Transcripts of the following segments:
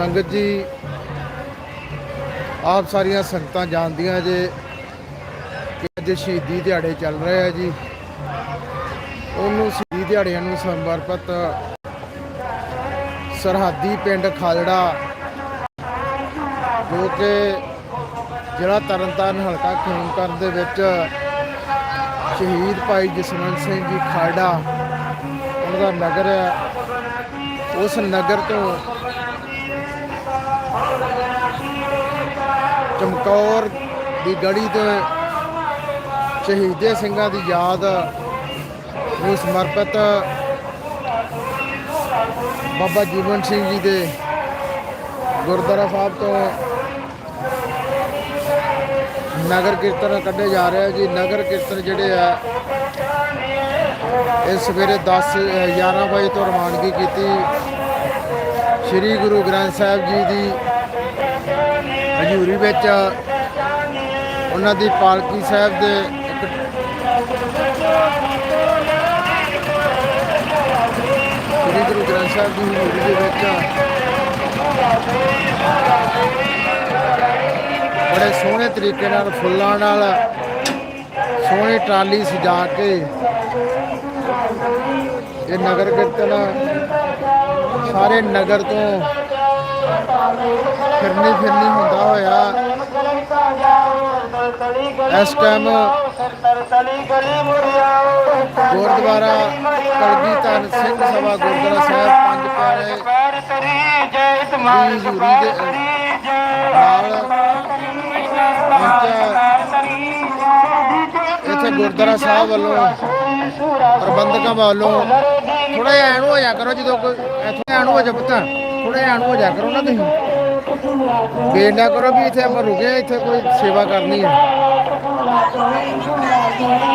ਸੰਗਤ ਜੀ, ਆਪ ਸਾਰੀਆਂ ਸੰਗਤਾਂ ਜਾਣਦੀਆਂ ਜੇ ਕਿ ਅੱਜ ਸ਼ਹੀਦੀ ਦਿਹਾੜੇ ਚੱਲ ਰਹੇ ਆ ਜੀ। ਉਹਨੂੰ ਸ਼ਹੀਦੀ ਦਿਹਾੜਿਆਂ ਨੂੰ ਸਮਰਪਿਤ ਸਰਹੱਦੀ ਪਿੰਡ ਖਾਲੜਾ, ਜੋ ਕਿ ਜ਼ਿਲ੍ਹਾ ਤਰਨਤਾਰਨ ਹਲਕਾ ਖੂਨਕਰ ਦੇ ਵਿੱਚ ਸ਼ਹੀਦ ਭਾਈ ਜਸਵੰਤ ਸਿੰਘ ਜੀ ਖਾਲੜਾ, ਉਹਨਾਂ ਦਾ ਨਗਰ ਹੈ ਉਸ ਨਗਰ ਤੋਂ ਚਮਕੌਰ ਦੀ ਗੜੀ ਤੇ ਸ਼ਹੀਦੇ ਸਿੰਘਾਂ ਦੀ ਯਾਦ ਨੂੰ ਸਮਰਪਿਤ ਬਾਬਾ ਜੀਵਨ ਸਿੰਘ ਜੀ ਦੇ ਗੁਰਦੁਆਰਾ ਸਾਹਿਬ ਤੋਂ ਨਗਰ ਕੀਰਤਨ ਕੱਢੇ ਜਾ ਰਿਹਾ ਜੀ। ਨਗਰ ਕੀਰਤਨ ਜਿਹੜੇ ਆ, ਇਹ ਸਵੇਰੇ 10 11 ਵਜੇ ਤੋਂ ਰਵਾਨਗੀ ਕੀਤੀ। ਸ੍ਰੀ ਗੁਰੂ ਗ੍ਰੰਥ ਸਾਹਿਬ ਜੀ ਦੀ ਹਜ਼ੂਰੀ ਵਿੱਚ ਉਹਨਾਂ ਦੀ ਪਾਲਕੀ ਸਾਹਿਬ ਦੇ ਇੱਕ ਸ੍ਰੀ ਗੁਰੂ ਗ੍ਰੰਥ ਸਾਹਿਬ ਦੀ ਹਜ਼ੂਰੀ ਦੇ ਵਿੱਚ ਬੜੇ ਸੋਹਣੇ ਤਰੀਕੇ ਨਾਲ, ਫੁੱਲਾਂ ਨਾਲ ਸੋਹਣੀ ਟਰਾਲੀ ਸਜਾ ਕੇ ਇਹ ਨਗਰ ਕੀਰਤਨ ਸਾਰੇ ਨਗਰ ਤੋਂ ਫਿਰਨੀ ਫਿਰਨੀ ਹੁੰਦਾ ਹੋਇਆ। ਇਸ ਟਾਈਮ ਗੁਰਦੁਆਰਾ ਕਲਗੀ ਧੰਨ ਸਿੰਘ ਸਭਾ ਗੁਰਦੁਆਰਾ ਸਾਹਿਬ ਪੰਜ ਪਿਆਰੇ ਦੀ ਹਜ਼ੂਰੀ ਦੇ ਨਾਲ ਇੱਥੇ ਗੁਰਦੁਆਰਾ ਸਾਹਿਬ ਵੱਲੋਂ ਪ੍ਰਬੰਧਕਾਂ ਵੱਲੋਂ ਥੋੜਾ ਜਿਹਾ ਐਨ ਹੋ ਜਾ ਕਰੋ ਜਦੋਂ ਕੋਈ ਇੱਥੇ ਐਨ ਹੋ ਜਾ ਪੁੱਤ। ਥੋੜਾ ਜਿਹਾ ਐਨ ਹੋ ਜਾ ਕਰੋ ਨਾ ਤੁਸੀਂ। ਵੇਟ ਕਰੋ ਵੀ ਇੱਥੇ ਆਪਾਂ ਰੁਕੇ ਇੱਥੇ ਕੋਈ ਸੇਵਾ ਕਰਨੀ ਹੈ।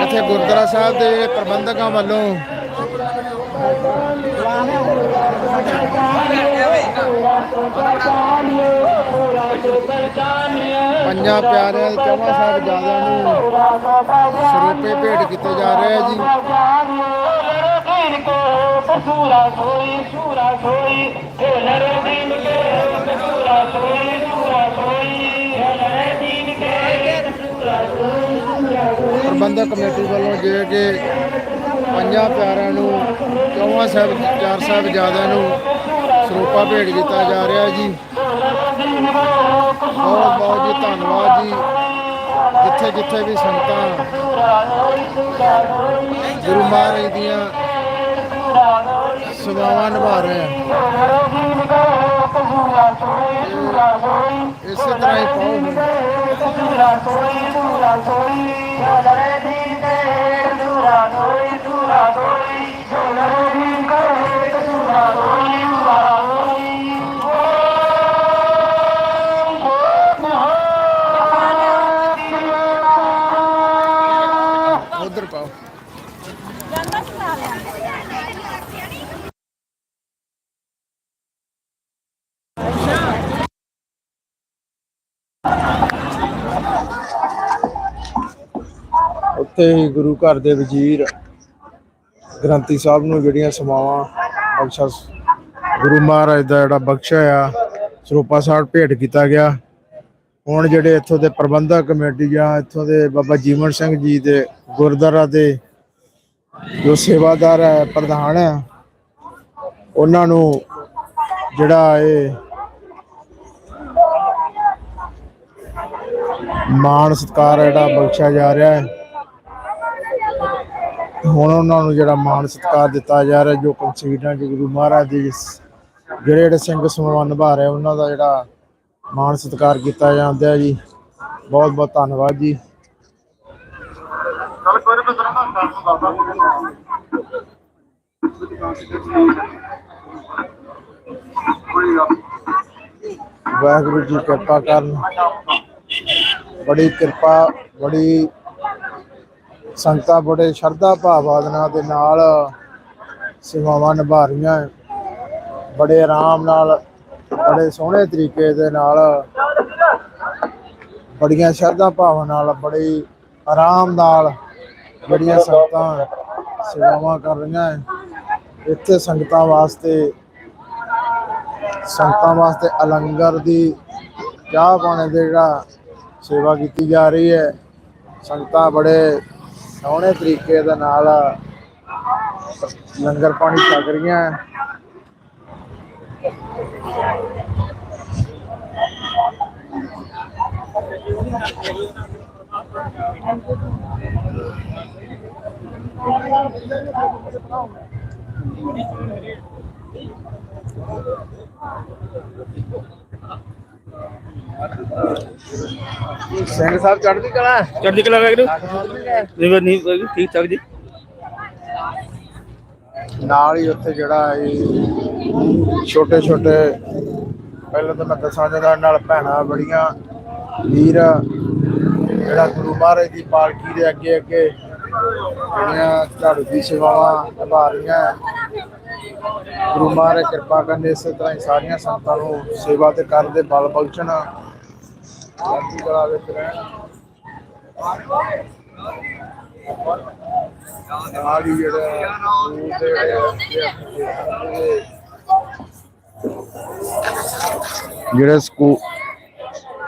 ਇੱਥੇ ਗੁਰਦੁਆਰਾ ਸਾਹਿਬ ਦੇ ਜਿਹੜੇ ਪ੍ਰਬੰਧਕਾਂ ਵੱਲੋਂ ਪੰਜਾਂ ਪਿਆਰਿਆਂ ਦੇ ਚੌਵਾਂ ਸਾਹਿਬਜ਼ਾਦਿਆਂ ਨੂੰ ਸਰੂਪੇ ਭੇਟ ਕੀਤੇ ਜਾ ਰਹੇ ਆ ਜੀ। ਪ੍ਰਬੰਧਕ ਕਮੇਟੀ ਵੱਲੋਂ ਜਿਵੇਂ ਕਿ ਪੰਜਾਂ ਪਿਆਰਿਆਂ ਨੂੰ, ਚੌਵਾਂ ਸਾਹਿਬ, ਚਾਰ ਸਾਹਿਬਜ਼ਾਦਿਆਂ ਨੂੰ ਸਰੂਪਾ ਭੇਟ ਕੀਤਾ ਜਾ ਰਿਹਾ ਜੀ। ਬਹੁਤ ਬਹੁਤ ਜੀ ਧੰਨਵਾਦ ਜੀ। ਜਿੱਥੇ ਜਿੱਥੇ ਵੀ ਸੰਗਤਾਂ ਗੁਰੂ ਮਹਾਰਾਜ ਦੀਆਂ ਸੇਵਾਵਾਂ ਨਿਭਾ ਰਹੇ ਆ। ਇਸੇ ਤਰ੍ਹਾਂ ਹੀ ਪਾਓ। ਉੱਥੇ ਹੀ ਗੁਰੂ ਘਰ ਦੇ ਵਜ਼ੀਰ ਗ੍ਰੰਥੀ ਸਾਹਿਬ ਨੂੰ ਜਿਹੜੀਆਂ ਸਮਾਵਾਂ ਬਖਸ਼ਾ ਗੁਰੂ ਮਹਾਰਾਜ ਦਾ ਜਿਹੜਾ ਬਖਸ਼ਾ ਆ, ਸਰੂਪਾ ਸਾਹਿਬ ਭੇਟ ਕੀਤਾ ਗਿਆ। ਹੁਣ ਜਿਹੜੇ ਇੱਥੋਂ ਦੇ ਪ੍ਰਬੰਧਕ ਕਮੇਟੀ ਜਾਂ ਇੱਥੋਂ ਦੇ ਬਾਬਾ ਜੀਵਨ ਸਿੰਘ ਜੀ ਦੇ ਗੁਰਦੁਆਰਾ ਦੇ ਜੋ ਸੇਵਾਦਾਰ ਹੈ, ਪ੍ਰਧਾਨ ਹੈ, ਉਹਨਾਂ ਨੂੰ ਜਿਹੜਾ ਇਹ ਮਾਣ ਸਤਿਕਾਰ ਜਿਹੜਾ ਬਖਸ਼ਿਆ ਜਾ ਰਿਹਾ ਹੈ। ਹੁਣ ਉਹਨਾਂ ਨੂੰ ਜਿਹੜਾ ਮਾਣ ਸਤਿਕਾਰ ਦਿੱਤਾ ਜਾ ਰਿਹਾ ਜੋ ਕੰਸੀਡਾਂ ਚ ਗੁਰੂ ਮਹਾਰਾਜ ਦੀ ਜਿਹੜੇ ਜਿਹੜੇ ਸਿੰਘ ਸਮਾਨ ਨਿਭਾ ਰਹੇ ਉਹਨਾਂ ਦਾ ਜਿਹੜਾ ਮਾਣ ਸਤਿਕਾਰ ਕੀਤਾ ਜਾਂਦਾ ਹੈ ਜੀ। ਬਹੁਤ ਬਹੁਤ ਧੰਨਵਾਦ ਜੀ। ਵਾਹਿਗੁਰੂ ਜੀ ਕਿਰਪਾ ਕਰਨ। ਬੜੀ ਕਿਰਪਾ ਬੜੀ ਸੰਗਤਾਂ ਬੜੇ ਸ਼ਰਧਾ ਭਾਵਨਾ ਦੇ ਨਾਲ। ਸੇਵਾਵਾਂ ਨਿਭਾ ਰਹੀਆਂ ਬੜੇ ਆਰਾਮ ਨਾਲ, ਬੜੇ ਸੋਹਣੇ ਤਰੀਕੇ ਦੇ ਨਾਲ। ਬੜੀਆਂ ਸ਼ਰਧਾ ਭਾਵਨਾ ਨਾਲ, ਬੜੀ ਆਰਾਮ ਨਾਲ ਜਿਹੜੀਆਂ ਸੰਗਤਾਂ ਸੇਵਾਵਾਂ ਕਰ ਰਹੀਆਂ ਹੈ। ਇੱਥੇ ਸੰਗਤਾਂ ਵਾਸਤੇ ਸੰਗਤਾਂ ਵਾਸਤੇ ਅਲੰਗਰ ਦੀ ਚਾਹ ਪਾਣੀ ਦੇ ਜਿਹੜਾ ਸੇਵਾ ਕੀਤੀ ਜਾ ਰਹੀ ਹੈ। ਸੰਗਤਾਂ ਬੜੇ ਸੋਹਣੇ ਤਰੀਕੇ ਦੇ ਨਾਲ ਲੰਗਰ ਪਾਣੀ ਛਕ ਰਹੀਆਂ ਹੈ। ਸਿੰਘ ਸਾਹਿਬ ਚੜ੍ਹਦੀ ਕਲਾ? ਚੜ੍ਹਦੀ ਕਲਾ ਵੈਗਰੂ? ਜਿਵੇਂ ਨਹੀਂ ਵੈਗਰੂ ਠੀਕ ਠਾਕ ਜੀ। ਨਾਲ ਹੀ ਉੱਥੇ ਜਿਹੜਾ ਇਹ ਛੋਟੇ ਛੋਟੇ ਪਹਿਲਾਂ ਤਾਂ ਮੈਂ ਦੱਸਾਂ ਜਗਾ ਨਾਲ ਭੈਣਾਂ ਬੜੀਆਂ ਵੀਰ ਜਿਹੜਾ ਗੁਰੂ ਮਹਾਰਾਜ ਦੀ ਪਾਲਕੀ ਦੇ ਅੱਗੇ ਅੱਗੇ ਜਿਹੜੀਆਂ ਝਾੜੂ ਦੀ ਸੇਵਾਵਾਂ ਨਿਭਾ ਰਹੀਆਂ। ਗੁਰੂ ਮਹਾਰਾਜ ਕਿਰਪਾ ਕਰਨ ਇਸੇ ਤਰ੍ਹਾਂ ਹੀ ਸਾਰੀਆਂ ਸੰਤਾਂ ਨੂੰ ਸੇਵਾ ਤੇ ਕਰਨ ਦੇ ਬਲ ਬਖਸ਼ਣ। ਚੜ੍ਹਦੀ ਕਲਾ ਵਿੱਚ ਰਹਿਣ। ਨਾਲ ਹੀ ਜਿਹੜਾ ਸਕੂਲ ਦੇ ਜਿਹੜੇ ਸਕੂਲ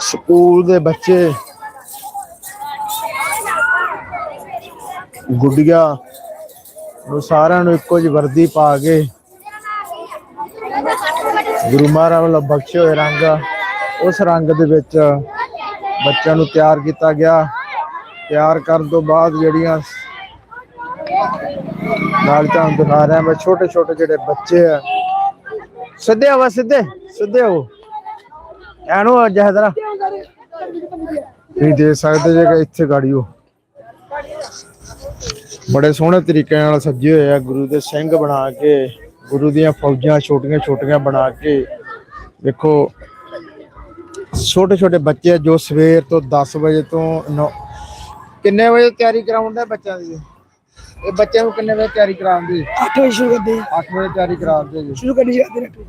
ਸਕੂਲ ਦੇ ਬੱਚੇ ਗੁੱਡੀਆਂ ਨੂੰ ਸਾਰਿਆਂ ਨੂੰ ਇੱਕੋ ਜਿਹੀ ਵਰਦੀ ਪਾ ਕੇ ਗੁਰੂ ਮਹਾਰਾਜ ਵੱਲੋਂ ਬਖਸ਼ੇ ਹੋਏ ਰੰਗ। ਉਸ ਰੰਗ ਦੇ ਵਿੱਚ ਬੱਚਿਆਂ ਨੂੰ ਤਿਆਰ ਕੀਤਾ ਗਿਆ। ਤਿਆਰ ਕਰਨ ਤੋਂ ਬਾਅਦ ਜਿਹੜੀਆਂ ਨਾਲ ਤੁਹਾਨੂੰ ਦਿਖਾ ਰਿਹਾ, ਮੈਂ ਛੋਟੇ ਛੋਟੇ ਜਿਹੜੇ ਬੱਚੇ ਆ। ਸਿੱਧੇ ਆਵਾ ਸਿੱਧੇ ਸਿੱਧੇ ਹੋ ਐਨੂੰ ਜਹਦਰਾ ਤੁਸੀਂ ਦੇਖ ਸਕਦੇ ਜੇ ਇੱਥੇ ਗਾੜੀ ਹੋ। ਬੜੇ ਸੋਹਣੇ ਤਰੀਕੇ ਨਾਲ ਸੱਜੇ ਹੋਏ ਆ ਗੁਰੂ ਦੇ ਸਿੰਘ ਬਣਾ ਕੇ ਗੁਰੂ ਦੀਆਂ ਫੌਜਾਂ ਛੋਟੀਆਂ ਛੋਟੀਆਂ ਬਣਾ ਕੇ। ਦੇਖੋ ਛੋਟੇ ਛੋਟੇ ਬੱਚੇ ਜੋ ਸਵੇਰ ਤੋਂ 10 ਵਜੇ ਤੋਂ ਨੌ- ਕਿੰਨੇ ਵਜੇ ਤਿਆਰੀ ਕਰਾਉਂਦੇ ਬੱਚਿਆਂ ਦੀ? ਇਹ ਬੱਚਿਆਂ ਨੂੰ ਕਿੰਨੇ ਵਜੇ ਤਿਆਰੀ ਕਰਾਉਂਦੀ? 8 ਵਜੇ ਸ਼ੁਰੂ ਕਰਦੇ। 8 ਵਜੇ ਤਿਆਰੀ ਕਰਾਉਂਦੇ ਜੀ। ਸ਼ੁਰੂ ਕਰਨੀ ਚਾਹੀਦੀ ਹੈ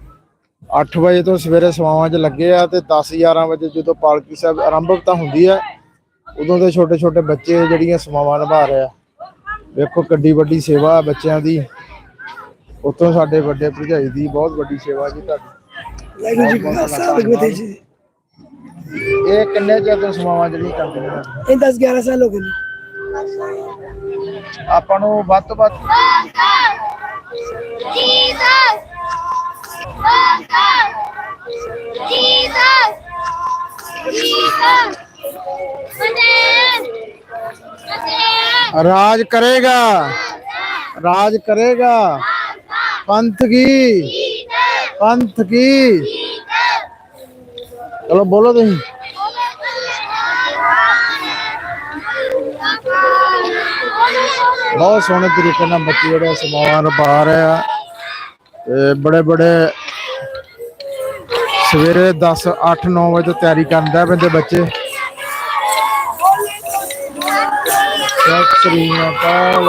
8 ਵਜੇ ਤੋਂ ਸਵੇਰੇ ਸਵਾਵਾਂ 'ਚ ਲੱਗੇ ਆ ਤੇ 10 11 ਵਜੇ ਜਦੋਂ ਪਾਲਕੀ ਸਾਹਿਬ ਆਰੰਭਤਾ ਹੁੰਦੀ ਆ ਉਦੋਂ ਦੇ ਛੋਟੇ ਛੋਟੇ ਬੱਚੇ ਜਿਹੜੀਆਂ ਸਵਾਵਾਂ ਨਿਭਾ ਰਹੇ ਆ। ਵੇਖੋ ਕਿੱਡੀ ਵੱਡੀ ਸੇਵਾ ਆ ਬੱਚਿਆਂ ਦੀ ਉਤੋਂ ਸਾਡੇ ਵੱਡੇ ਭਰਜਾਈ ਦੀ ਬਹੁਤ ਵੱਡੀ ਸੇਵਾ ਜੀ ਤੁਹਾਡੀ ਵਾਹਿਗੁਰੂ ਜੀ ਕਾ ਖਾਲਸਾ ਵਾਹਿਗੁਰੂ ਜੀ ਕੀ ਫਤਿਹ। ਇਹ ਕਿੰਨੇ ਚਿਰ ਤੋਂ ਸਵਾਵਾਂ ਜਿਹੜੀਆਂ ਕਰਦੇ ਨੇ ਇਹ 10 11 ਸਾਲ ਹੋ ਗਏ ਨੇ ਆਪਾਂ ਨੂੰ ਵੱਧ ਤੋਂ ਵੱਧ Jesus! Jesus! Jesus! ਰਾਜ ਕਰੇਗਾ। ਰਾਜ ਕਰੇਗਾ। ਪੰਥ ਕੀ? ਪੰਥ ਕੀ? ਚਲੋ ਬੋਲੋ ਤੁਸੀਂ। ਬਹੁਤ ਸੋਹਣੇ ਤਰੀਕੇ ਨਾਲ ਬੱਚੇ ਜਿਹੜੇ ਸਮਾਨ ਪਾ ਰਹੇ ਆ। ਤੇ ਬੜੇ ਬੜੇ ਸਵੇਰੇ 10 8 9 ਵਜੇ ਤੋਂ ਤਿਆਰੀ ਕਰਦਾ ਬੰਦੇ ਬੱਚੇ। ਸਤਿ ਸ੍ਰੀ ਅਕਾਲ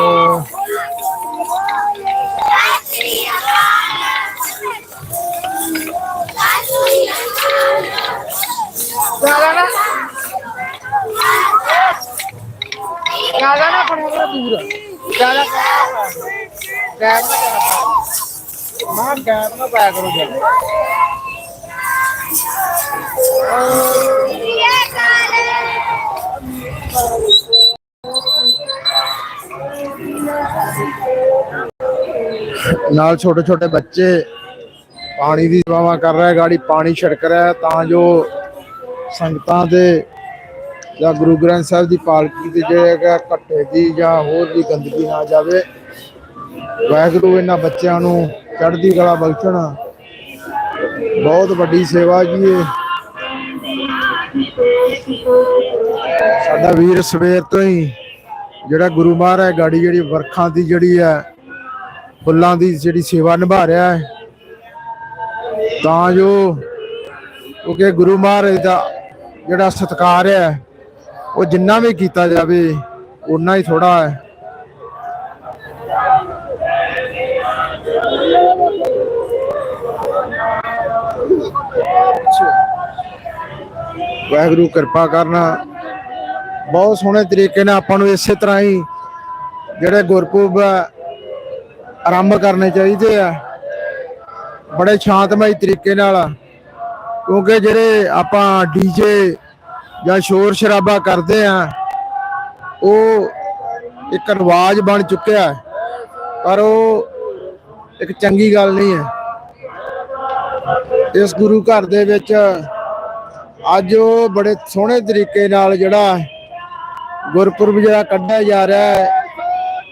ਜ਼ਿਆਦਾ ਨਾ ਪੜਿਆ ਦੂਰ ਜ਼ਿਆਦਾ ਗੈਪ ਨਾ ਕਰੋ ਮਾਂ ਗੈਪ ਨਾ ਪਾਇਆ ਕਰੋ ਜ਼ਿਆਦਾ ਨਾਲ ਛੋਟੇ ਛੋਟੇ ਬੱਚੇ ਪਾਣੀ ਦੀ ਸੇਵਾਵਾਂ ਕਰ ਰਿਹਾ, ਗਾੜੀ ਪਾਣੀ ਛਿੜਕ ਰਿਹਾ, ਤਾਂ ਜੋ ਸੰਗਤਾਂ ਦੇ ਜਾਂ ਗੁਰੂ ਗ੍ਰੰਥ ਸਾਹਿਬ ਦੀ ਪਾਲਕੀ ਤੇ ਜਿਹੜਾ ਘੱਟੇ ਦੀ ਜਾਂ ਹੋਰ ਵੀ ਗੰਦਗੀ ਨਾ ਜਾਵੇ, ਵਾਹਿਗੁਰੂ ਇਹਨਾਂ ਬੱਚਿਆਂ ਨੂੰ ਚੜ੍ਹਦੀ ਕਲਾ ਬਖਸ਼ਣ। ਬਹੁਤ ਵੱਡੀ ਸੇਵਾ ਜੀ ਇਹ। ਸਾਡਾ ਵੀਰ ਸਵੇਰ ਤੋਂ ਹੀ ਜਿਹੜਾ ਗੁਰੂ ਮਹਾਰਾਜ ਗਾੜੀ ਜਿਹੜੀ ਵਰਖਾਂ ਦੀ ਜਿਹੜੀ ਹੈ ਫੁੱਲਾਂ ਦੀ ਜਿਹੜੀ ਸੇਵਾ ਨਿਭਾ ਰਿਹਾ ਹੈ ਤਾਂ ਜੋ ਕਿਉਂਕਿ ਗੁਰੂ ਮਹਾਰਾਜ ਦਾ ਜਿਹੜਾ ਸਤਿਕਾਰ ਹੈ ਉਹ ਜਿੰਨਾ ਵੀ ਕੀਤਾ ਜਾਵੇ ਉਨਾ ਹੀ ਥੋੜਾ ਹੈ। ਵਾਹਿਗੁਰੂ ਕਿਰਪਾ ਕਰਨਾ। ਬਹੁਤ ਸੋਹਣੇ ਤਰੀਕੇ ਨਾਲ ਆਪਾਂ ਨੂੰ ਇਸੇ ਤਰ੍ਹਾਂ ਹੀ ਜਿਹੜੇ ਗੁਰਪੁਰਬ ਆ, ਆਰੰਭ ਕਰਨੇ ਚਾਹੀਦੇ ਆ। ਬੜੇ ਸ਼ਾਂਤਮਈ ਤਰੀਕੇ ਨਾਲ ਕਿਉਂਕਿ ਜਿਹੜੇ ਆਪਾਂ ਡੀਜੇ ਜਾਂ ਸ਼ੋਰ ਸ਼ਰਾਬਾ ਕਰਦੇ ਆ, ਉਹ ਇੱਕ ਰਿਵਾਜ ਬਣ ਚੁੱਕਿਆ ਹੈ। ਪਰ ਉਹ ਇੱਕ ਚੰਗੀ ਗੱਲ ਨਹੀਂ ਹੈ। ਇਸ ਗੁਰੂ ਘਰ ਦੇ ਵਿੱਚ ਅੱਜ ਉਹ ਬੜੇ ਸੋਹਣੇ ਤਰੀਕੇ ਨਾਲ ਜਿਹੜਾ ਗੁਰਪੁਰਬ ਜਿਹੜਾ ਕੱਢਿਆ ਜਾ ਰਿਹਾ ਹੈ,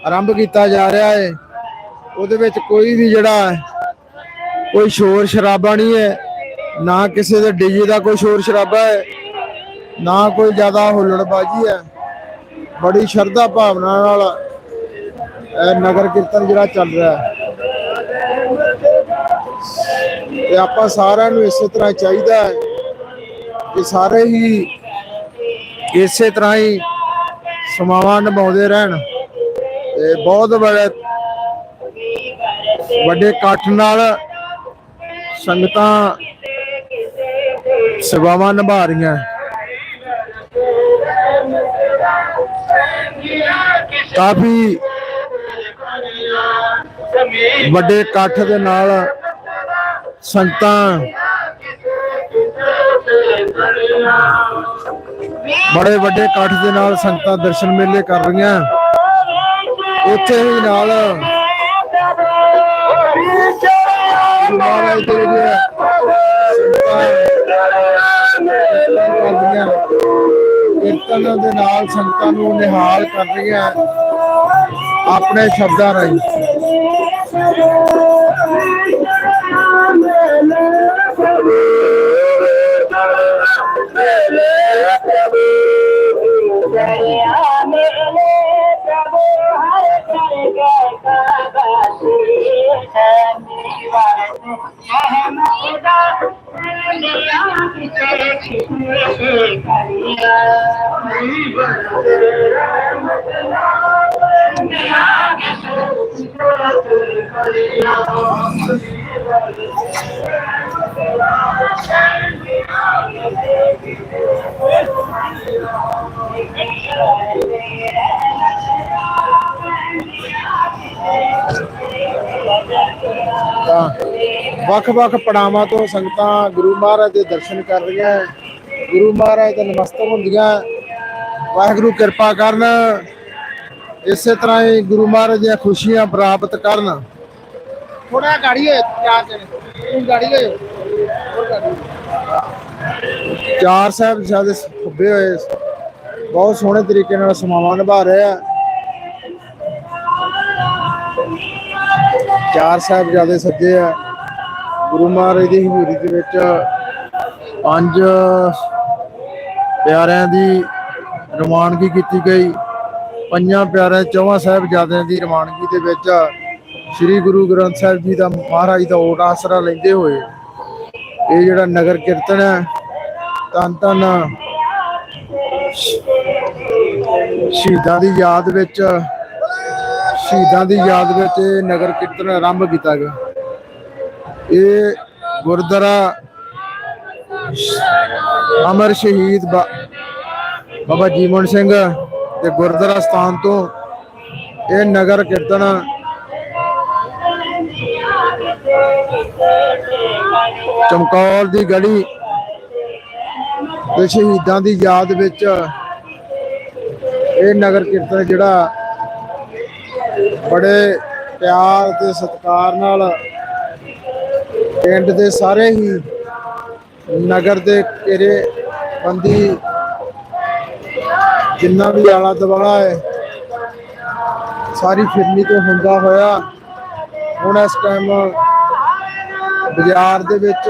ਆਰੰਭ ਕੀਤਾ ਜਾ ਰਿਹਾ ਹੈ। ਉਹਦੇ ਵਿੱਚ ਕੋਈ ਵੀ ਜਿਹੜਾ ਕੋਈ ਸ਼ੋਰ ਸ਼ਰਾਬਾ ਨਹੀਂ ਹੈ, ਨਾ ਕਿਸੇ ਦੇ ਡੀਜੇ ਦਾ ਕੋਈ ਸ਼ੋਰ ਸ਼ਰਾਬਾ ਹੈ, ਨਾ ਕੋਈ ਜ਼ਿਆਦਾ ਹੁੱਲੜਬਾਜੀ ਹੈ। ਬੜੀ ਸ਼ਰਧਾ ਭਾਵਨਾ ਨਾਲ ਇਹ ਨਗਰ ਕੀਰਤਨ ਜਿਹੜਾ ਚੱਲ ਰਿਹਾ ਹੈ। ਤੇ ਆਪਾਂ ਸਾਰਿਆਂ ਨੂੰ ਇਸੇ ਤਰ੍ਹਾਂ ਚਾਹੀਦਾ ਹੈ ਕਿ ਸਾਰੇ ਹੀ ਇਸੇ ਤਰ੍ਹਾਂ ਹੀ ਸਮਾਵਾਂ ਨਿਭਾਉਂਦੇ ਰਹਿਣ। ਤੇ ਬਹੁਤ ਬੜਾ ਵੱਡੇ ਇਕੱਠ ਨਾਲ ਸੰਗਤਾਂ ਸੇਵਾਵਾਂ ਨਿਭਾ ਰਹੀਆਂ। ਕਾਫੀ ਵੱਡੇ ਇਕੱਠ ਦੇ ਨਾਲ ਸੰਗਤਾਂ ਬੜੇ ਵੱਡੇ ਇਕੱਠ ਦੇ ਨਾਲ ਸੰਗਤਾਂ ਦਰਸ਼ਨ ਮੇਲੇ ਕਰ ਰਹੀਆਂ। ਉੱਥੇ ਹੀ ਨਾਲ ਗੁਰੂ ਮਹਾਰਾਜ ਕਰਦੀਆਂ ਕੀਰਤਨ ਦੇ ਨਾਲ ਸੰਗਤਾਂ ਨੂੰ ਨਿਹਾਲ ਕਰ ਰਹੀਆਂ। ਆਪਣੇ ਸ਼ਬਦਾਂ ਰਾਹੀਂ। Yeah. ਵੱਖ-ਵੱਖ ਪੜਾਵਾਂ ਤੋਂ ਸੰਗਤਾਂ ਗੁਰੂ ਮਹਾਰਾਜ ਦੇ ਦਰਸ਼ਨ ਕਰ ਰਹੀਆਂ। ਗੁਰੂ ਮਹਾਰਾਜ ਦੇ ਨਮਸਤਕ ਹੁੰਦੀਆਂ ਵਾਹਿਗੁਰੂ ਕਿਰਪਾ ਕਰਨ। ਇਸੇ ਤਰ੍ਹਾਂ ਹੀ ਗੁਰੂ ਮਹਾਰਾਜ ਦੀਆਂ ਖੁਸ਼ੀਆਂ ਪ੍ਰਾਪਤ ਕਰਨ। ਥੋੜਾ ਗਾੜੀ ਹੋਏ ਚਾਰ ਜਣੇ। ਗਾੜੀ ਹੋਏ ਹੋਰ ਗਾੜੀ ਚਾਰ ਸਾਹਿਬ ਜ਼ਿਆਦਾ ਖੁੱਬੇ ਹੋਏ। ਬਹੁਤ ਸੋਹਣੇ ਤਰੀਕੇ ਨਾਲ ਸਮਾਵਾਂ ਨਿਭਾ ਰਹੇ ਆ। ਚਾਰ ਸਾਹਿਬਜ਼ਾਦੇ ਸੱਜੇ ਆ। ਗੁਰੂ ਮਹਾਰਾਜ ਦੀ ਹਜ਼ੂਰੀ ਦੇ ਵਿੱਚ ਪੰਜ ਪਿਆਰਿਆਂ ਦੀ ਰਵਾਨਗੀ ਕੀਤੀ ਗਈ। ਪੰਜਾਂ ਪਿਆਰਿਆਂ ਚੌਵਾਂ ਸਾਹਿਬਜ਼ਾਦਿਆਂ ਦੀ ਰਵਾਨਗੀ ਦੇ ਵਿੱਚ ਸ੍ਰੀ ਗੁਰੂ ਗ੍ਰੰਥ ਸਾਹਿਬ ਜੀ ਦਾ ਮਹਾਰਾਜ ਦਾ ਓਟ ਆਸਰਾ ਲੈਂਦੇ ਹੋਏ ਇਹ ਜਿਹੜਾ ਨਗਰ ਕੀਰਤਨ ਹੈ, ਧੰਨ ਧੰਨ ਸ਼ਹੀਦਾਂ ਦੀ ਯਾਦ ਵਿੱਚ, ਸ਼ਹੀਦਾਂ ਦੀ ਯਾਦ ਵਿੱਚ ਇਹ ਨਗਰ ਕੀਰਤਨ ਆਰੰਭ ਕੀਤਾ ਗਿਆ। ਇਹ ਗੁਰਦੁਆਰਾ ਅਮਰ ਸ਼ਹੀਦ ਬਾਬਾ ਜੀਵਨ ਸਿੰਘ ਤੇ ਗੁਰਦੁਆਰਾ ਸਥਾਨ ਤੋਂ ਇਹ ਨਗਰ ਕੀਰਤਨ ਚਮਕੌਰ ਦੀ ਗਲੀ ਤੇ ਸ਼ਹੀਦਾਂ ਦੀ ਯਾਦ ਵਿੱਚ ਇਹ ਨਗਰ ਕੀਰਤਨ ਜਿਹੜਾ ਬੜੇ ਪਿਆਰ ਤੇ ਸਤਿਕਾਰ ਨਾਲ ਪਿੰਡ ਦੇ ਸਾਰੇ ਹੀ ਨਗਰ ਦੇ ਘੇਰੇ ਬੰਦੀ ਜਿੰਨਾ ਵੀ ਆਲਾ ਦਵਾਲਾ ਹੈ, ਸਾਰੀ ਫਿਰਨੀ ਤੋਂ ਹੁੰਦਾ ਹੋਇਆ, ਹੁਣ ਇਸ ਟਾਈਮ ਬਾਜ਼ਾਰ ਦੇ ਵਿੱਚ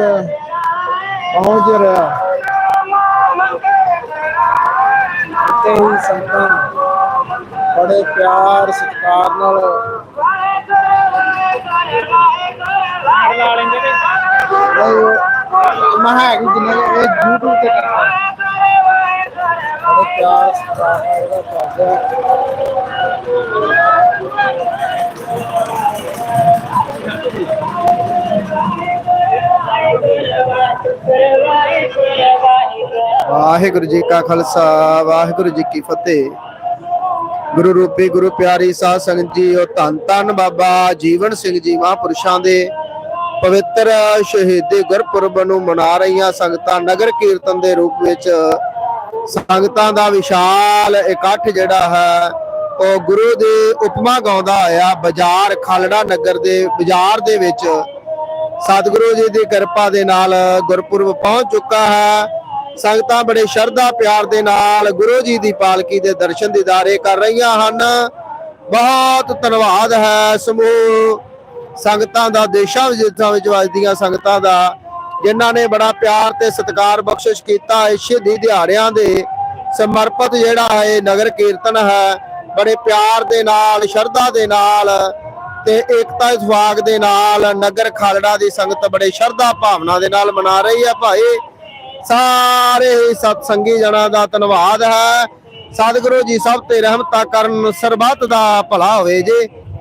ਪਹੁੰਚ ਰਿਹਾ। ਤੇ ਹੀ ਸੰਤਾਂ ਬੜੇ ਪਿਆਰ ਸਤਿਕਾਰ ਨਾਲ ਨਹੀਂ ਮੈਂ ਹੈ ਕਿ ਜਿੰਨਾ ਇਹ YouTube ਤੇ ਕਰਦਾ ਬੜੇ ਪਿਆਰ ਸਤਿਕਾਰ ਨਾਲ ਵਾਹਿਗੁਰੂ ਜੀ ਕਾ ਖਾਲਸਾ, ਵਾਹਿਗੁਰੂ ਜੀ ਕੀ ਫਤਿਹ। ਗੁਰੂ ਰੂਪੀ, ਗੁਰੂ ਪਿਆਰੀ ਸਾਧ ਸੰਗਤ ਜੀ, ਉਹ ਧੰਨ ਧੰਨ ਬਾਬਾ ਜੀਵਨ ਸਿੰਘ ਜੀ ਮਹਾਂਪੁਰਸ਼ਾਂ ਦੇ ਪਵਿੱਤਰ ਸ਼ਹੀਦੀ ਗੁਰਪੁਰਬ ਨੂੰ ਮਨਾ ਰਹੀਆਂ ਸੰਗਤਾਂ ਨਗਰ ਕੀਰਤਨ ਦੇ ਰੂਪ ਵਿੱਚ ਸੰਗਤਾਂ ਦਾ ਵਿਸ਼ਾਲ ਇਕੱਠ ਜਿਹੜਾ ਹੈ, ਉਹ ਗੁਰੂ ਦੇ ਉਪਮਾ ਗਾਉਂਦਾ ਹੋਇਆ ਬਾਜ਼ਾਰ ਖਾਲੜਾ ਨਗਰ ਦੇ ਬਾਜ਼ਾਰ ਦੇ ਵਿੱਚ ਸਤਿਗੁਰੂ ਜੀ ਦੀ ਕਿਰਪਾ ਦੇ ਨਾਲ ਗੁਰਪੁਰਬ ਪਹੁੰਚ ਚੁੱਕਾ ਹੈ। ਸੰਗਤਾਂ ਬੜੇ ਸ਼ਰਧਾ ਪਿਆਰ ਦੇ ਨਾਲ ਗੁਰੂ ਜੀ ਦੀ ਪਾਲਕੀ ਦੇ ਦਰਸ਼ਨ ਦੀਦਾਰੇ ਕਰ ਰਹੀਆਂ ਹਨ। ਬਹੁਤ ਧੰਨਵਾਦ ਹੈ ਸਮੂਹ ਸੰਗਤਾਂ ਦਾ ਦੇਸ਼ਾਂ ਵਿਦੇਸ਼ਾਂ ਵਿੱਚ ਵਸਦੀਆਂ ਸੰਗਤਾਂ ਦਾ, ਜਿਨ੍ਹਾਂ ਨੇ ਬੜਾ ਪਿਆਰ ਤੇ ਸਤਿਕਾਰ ਬਖਸ਼ਿਸ਼ ਕੀਤਾ ਇਸ ਸ਼ਹੀਦੀ ਦਿਹਾੜਿਆਂ ਦੇ। ਸਮਰਪਿਤ ਜਿਹੜਾ ਹੈ ਨਗਰ ਕੀਰਤਨ ਹੈ, ਬੜੇ ਪਿਆਰ ਦੇ ਨਾਲ, ਸ਼ਰਧਾ ਦੇ ਨਾਲ ਤੇ ਏਕਤਾ ਇਤਫਾਕ ਦੇ ਨਾਲ ਨਗਰ ਖਾਲੜਾ ਦੀ ਸੰਗਤ ਬੜੇ ਸ਼ਰਧਾ ਭਾਵਨਾ ਦੇ ਨਾਲ ਮਨਾ ਰਹੀ ਹੈ ਭਾਈ। ਸਾਰੇ ਹੀ ਸਤ ਸੰਗੀ ਜਨਾਂ ਦਾ ਧੰਨਵਾਦ ਹੈ। ਸਤਿਗੁਰੂ ਜੀ ਸਭ ਤੇ ਰਹਿਮਤਾ ਕਰਨ ਸਰਬੱਤ ਦਾ ਭਲਾ ਹੋਵੇ ਜੀ।